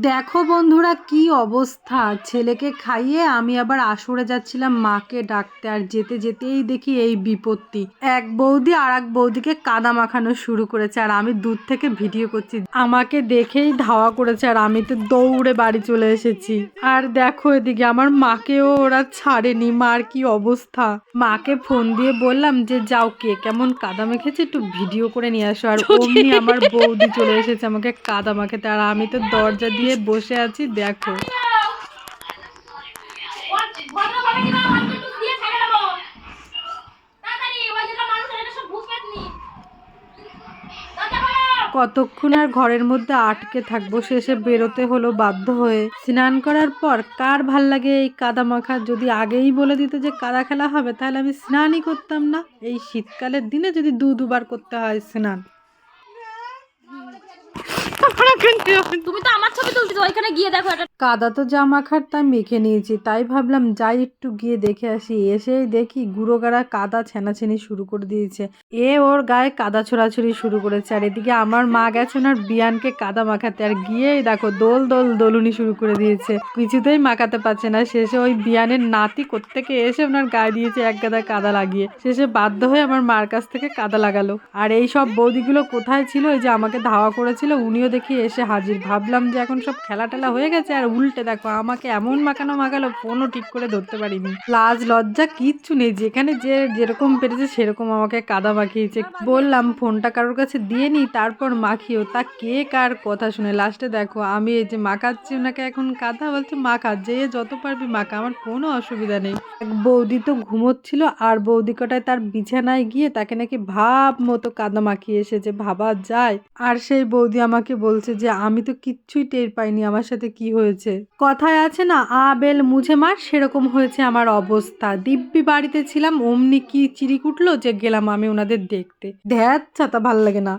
দেখো বন্ধুরা কি অবস্থা। ছেলেকে খাইয়ে আমি আবার আসরে যাচ্ছিলাম মাকে ডাকতে আর যেতে যেতেই দেখি এই বিপত্তি। এক বৌদি আর এক বৌদিকে কাদা মাখানো শুরু করেছে আর আমি দূর থেকে ভিডিও করছি। আমাকে দেখেই ধাওয়া করেছে আর আমি তো দৌড়ে বাড়ি চলে এসেছি। আর দেখো এদিকে আমার মাকেও ওরা ছাড়েনি মার কি অবস্থা। মাকে ফোন দিয়ে বললাম যে যাও কে কেমন কাদা মেখেছে একটু ভিডিও করে নিয়ে আসো। আর অমনি আমার বৌদি চলে এসেছে আমাকে কাদা মাখাতে। আর আমি তো দরজা দিয়ে বসে আছি, দেখো। দিয়ে কতক্ষণ আর ঘরের মধ্যে আটকে থাকব, শেষে বেরোতে হলো বাধ্য হয়ে। স্নান করার পর কার ভালো লাগে এই কাদা মাখা যদি আগেই বলে দিত যে কাদা খেলা হবে, তাহলে আমি স্নানই করতাম না। এই শীতকালের দিনে যদি দু দুবার করতে হয় স্নান। তুমি তো আমার ছবি তুলতেছো ওইখানে গিয়ে দেখো এটা। কাদা তো মাখার তাই মেখে নিয়েছি তাই ভাবলাম যাই একটু গিয়ে দেখে আসি। এসেই দেখি গুঁড়োগাড়া কাদা ছেনাছেনি শুরু করে দিয়েছে। এ ওর গায়ে কাদা ছোড়াছুড়ি শুরু করেছে আর এদিকে আমার মা গেছে ওনার বিয়ানকে কাদা মাখাতে আর গিয়েই দেখো দোল দোল দোলুনি শুরু করে দিয়েছে। কিছুতেই মাখাতে পারছে না শেষে ওই বিয়ানের নাতি কোত্থেকে এসে ওনার গায়ে দিয়েছে এক গাদা কাদা লাগিয়ে। শেষে বাধ্য হয়ে আমার মার কাছ থেকে কাদা লাগালো। আর এই সব বৌদিগুলো কোথায় ছিল? এই যে আমাকে ধাওয়া করেছিল উনিও দেখি এসে হাজির। ভাবলাম যে এখন সব খেলা টেলা হয়ে গেছে আর উল্টে দেখো, আমাকে এমন মাখানো মাখালো ফোনও ঠিক করে ধরতে পারিনি। লাজ, লজ্জা কিচ্ছু নেই, যেখানে যে যেরকম পেরেছে সেরকম আমাকে কাদা মাখিয়েছে। বললাম, ফোনটা কারোর কাছে দিয়ে নি, তারপর মাখিও, তা কে কার কথা শুনে? লাস্টে দেখো, আমি এই যে মাখাচ্ছি, ওনাকে এখন কাদা বলছে, মাখা, যে যত পারবি মাখা, আমার কোনো অসুবিধা নেই। এক বৌদি তো ঘুমোচ্ছিল, আর বৌদি কটায় তার বিছানায় গিয়ে তাকে নাকি ভাব মতো কাদা মাখিয়ে এসেছে, ভাবা যায়। আর সেই বৌদি আমাকে বলছে যে, আমি তো কিচ্ছুই টের পাইনি আমার সাথে কি হয়েছে। কথায় আছে না আবেল মুঝে মার, সেরকম হয়েছে আমার অবস্থা। দিব্যি বাড়িতে ছিলাম, অমনি কি চিরিকুটলো যে, গেলাম আমি ওনাদের দেখতে। ধ্যাত ছাতা ভালো লাগে না।